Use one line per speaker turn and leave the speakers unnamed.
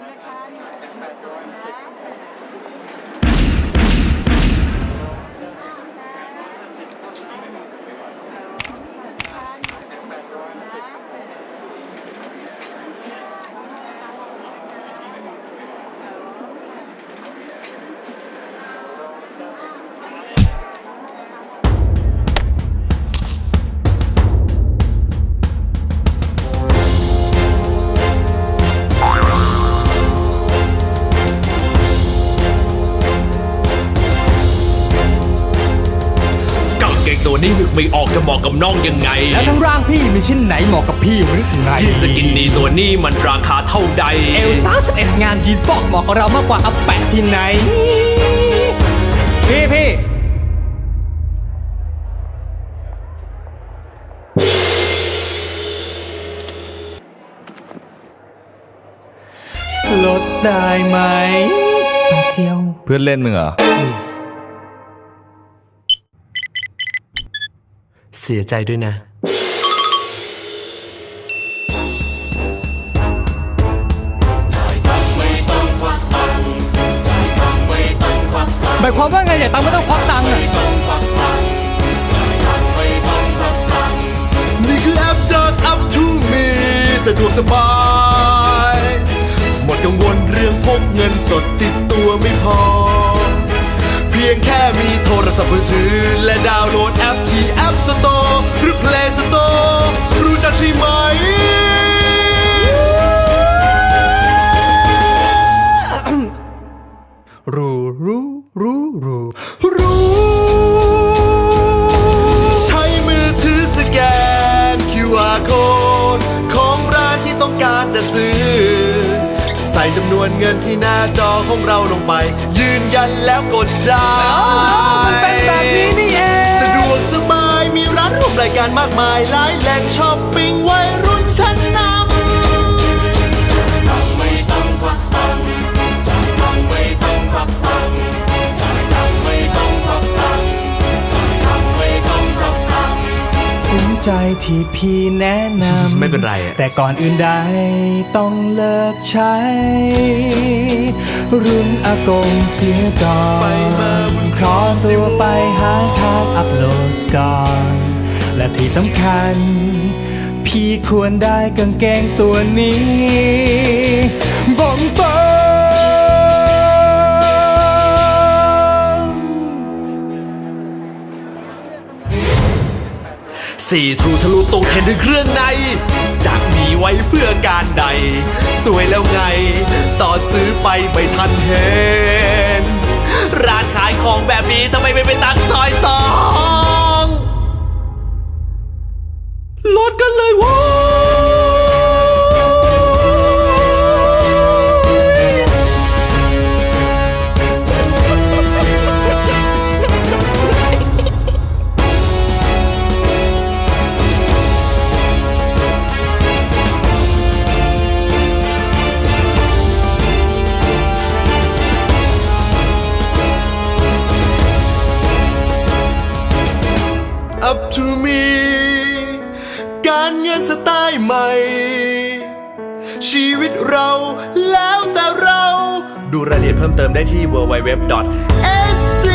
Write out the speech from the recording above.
นะคะ เกงตัวนี้นึกไม่ออกจะเหมาะกับน้องยังไง
แล้วทั้งร่างพี่มีชิ้นไหนเหมาะกับพี่หรือไง
ยีนสกินนี่ตัวนี้มันราคาเท่าใด
เอลซ่าสิบเอ็ดงานยีนฟอกเหมาะกับเรามากกว่าอัปแปะที่ไหน พี่พี่ลดได้ไหมมาเที่ยว
เพื่อนเล่นมึงเหรอ
เสียใจด้วยนะ
หมายความว่าไงอย่าตังค์ไม่ต้องควักตังค์อะ
นี่คือแอปจาก Up to Me สะดวกสบาย หมดกังวลเรื่องพกเงินสดติดตัวไม่พอเพียงแค่มีโทรศัพท์มือถือ และดาวน์โหลดแอปที่ App Store หรือ Play Store รู้จักใช่ไหม
รู้รู้รู้รู้
รู้ จำนวนเงินที่หน้าจอของเราลงไป ยืนยันแล้วกดจ่าย
มันเป็นแบบนี้นี่เอง
สะดวกสบายมีร้านรวมรายการมากมายหลายแหล่งช้อปปิ้งวัยรุ่นชั้นนำ
สิน ใจที่พี่แนะนำ
ไม่เป็นไรอะ
แต่ก่อนอื่นใดต้องเลิกใช้ รุ่นอากงเสียก่อน
ไปมาบุญ
ขอตัวไปหาทางอัพโหลดก่อน และที่สำคัญ พี่ควรได้กางเกงตัวนี้บ่งตรง
สี่ทรูทะลุตรงเทนด้วยเครื่องในจากมีไว้เพื่อการใด สวยแล้วไง ต่อซื้อไปไม่ทันเห็น to me การเงินสไตล์ใหม่ ชีวิตเราแล้วแต่เรา ดูรายละเอียดเพิ่มเติมได้ที่ www.sc